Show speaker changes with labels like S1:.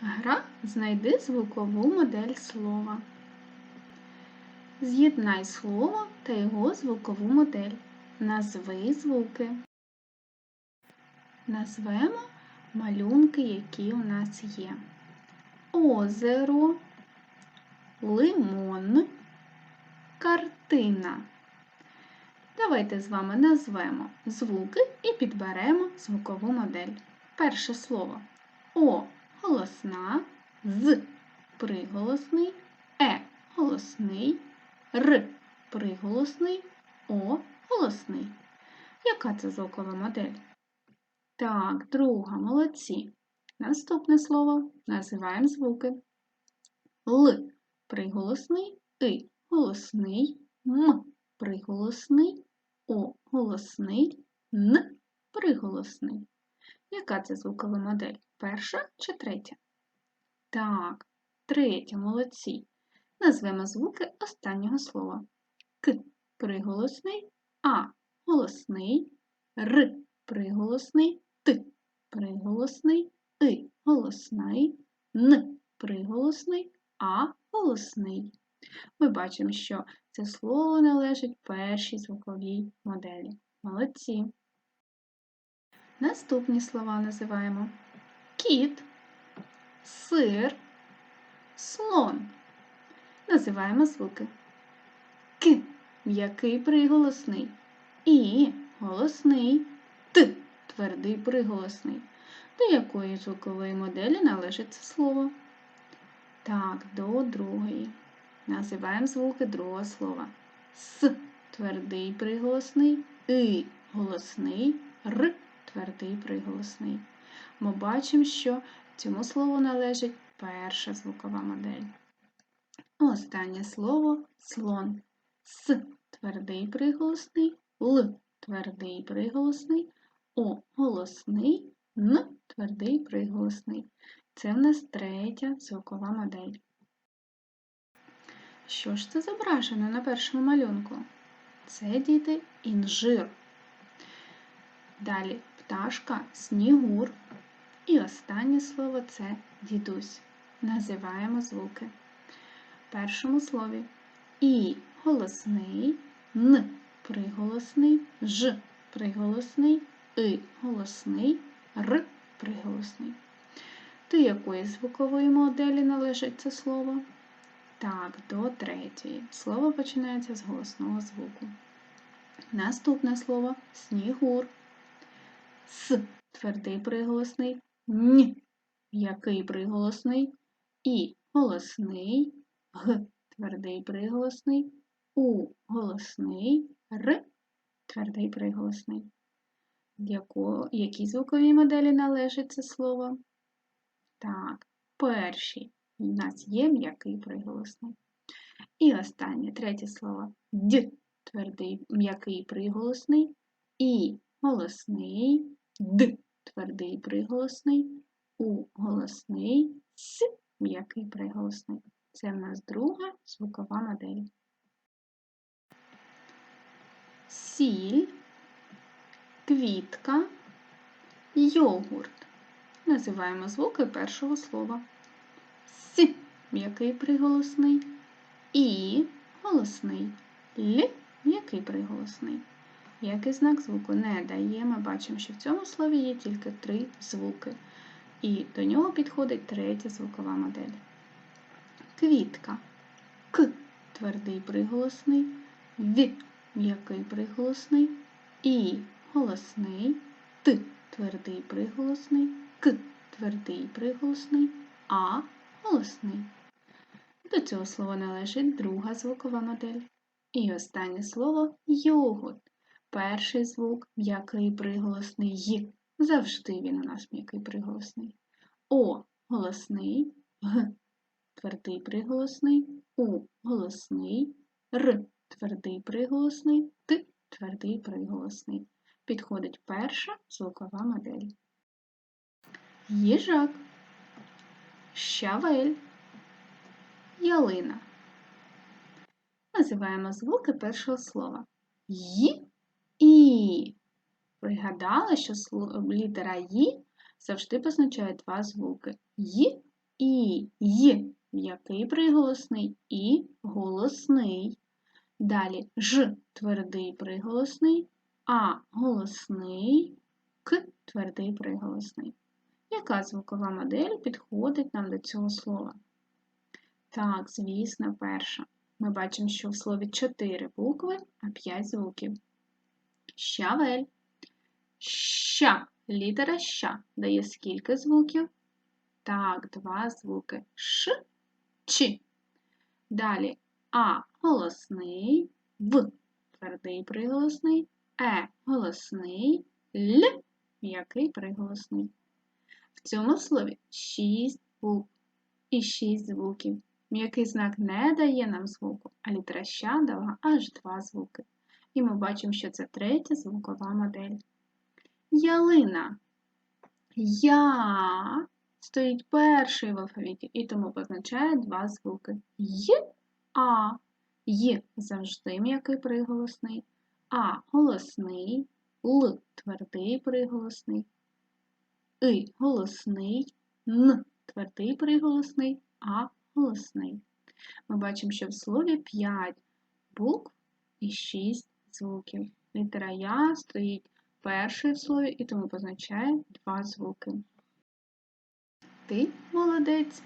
S1: Гра знайди звукову модель слова. З'єднай слово та його звукову модель. Назви звуки. Назвемо малюнки, які у нас є. Озеро, лимон, картина. Давайте з вами назвемо звуки і підберемо звукову модель. Перше слово О голосна, З. Приголосний, Е. Голосний, Р. Приголосний, О. Голосний. Яка це звукова модель? Так, друга, молодці. Наступне слово. Називаємо звуки. Л. Приголосний, И. Голосний, М. Приголосний, О. Голосний, Н. Приголосний. Яка це звукова модель? Перша чи третя? Так, третя, молодці. Назвемо звуки останнього слова. К приголосний, А голосний, Р приголосний, Т приголосний, И голосний, Н приголосний, А голосний. Ми бачимо, що це слово належить першій звуковій моделі. Молодці. Наступні слова називаємо кіт, сир, слон. Називаємо звуки. К м'який приголосний. І голосний Т твердий приголосний. До якої звукової моделі належить це слово? Так, до другої. Називаємо звуки другого слова. С твердий приголосний, И голосний, Р твердий приголосний. Ми бачимо, що цьому слову належить перша звукова модель. Останнє слово слон. С твердий приголосний, Л твердий приголосний, О голосний, Н твердий приголосний. Це в нас третя звукова модель. Що ж це зображено на першому малюнку? Це діти інжир. Далі пташка, снігур. І останнє слово це дідусь. Називаємо звуки. В першому слові І голосний, Н приголосний, Ж приголосний, И голосний, Р приголосний. До якої звукової моделі належить це слово? Так, до третьої. Слово починається з голосного звуку. Наступне слово снігур. С твердий приголосний, Н м'який приголосний, І голосний, Г твердий приголосний, У голосний, Р твердий приголосний. Якій звуковій моделі належить це слово? Так, першій. У нас є м'який приголосний. І останнє третє слово Д твердий м'який приголосний, І голосний, Д твердий приголосний, У голосний, С м'який приголосний. Це в нас друга звукова модель. Сіль, квітка, йогурт. Називаємо звуки першого слова. С м'який приголосний, І голосний, Л м'який приголосний. Який знак звуку не дає, ми бачимо, що в цьому слові є тільки три звуки. І до нього підходить третя звукова модель. Квітка. К твердий приголосний, В м'який приголосний, І голосний, Т твердий приголосний, К твердий приголосний, А голосний. До цього слова належить друга звукова модель. І останнє слово йогурт. Перший звук м'який приголосний Й. Завжди він у нас м'який приголосний. О голосний, Г твердий приголосний, У голосний, Р твердий приголосний, Т твердий приголосний. Підходить перша звукова модель. Їжак, щавель, ялина. Називаємо звуки першого слова. І. Пригадали, що літера Й завжди позначає два звуки Й І, й, м'який приголосний, і голосний. Далі ж твердий приголосний, а голосний, к твердий приголосний. Яка звукова модель підходить нам до цього слова? Так, звісно, перша. Ми бачимо, що в слові 4 букви, а 5 звуків. Щавель. Ща. Літера ща дає скільки звуків? Так, два звуки. Ш, Ч. Далі А голосний, В твердий приголосний, Е голосний, Л м'який приголосний. В цьому слові 6 букв і 6 звуків. М'який знак не дає нам звуку, а літера ща дала аж два звуки. І ми бачимо, що це третя звукова модель. Ялина. Я стоїть перший в алфавіті і тому позначає два звуки. Й, А. Й завжди м'який приголосний, А голосний, Л твердий приголосний, И голосний, Н твердий приголосний, А голосний. Ми бачимо, що в слові 5 букв і 6 звуків. Літера Я стоїть перший в і тому позначає два звуки. Ти молодець.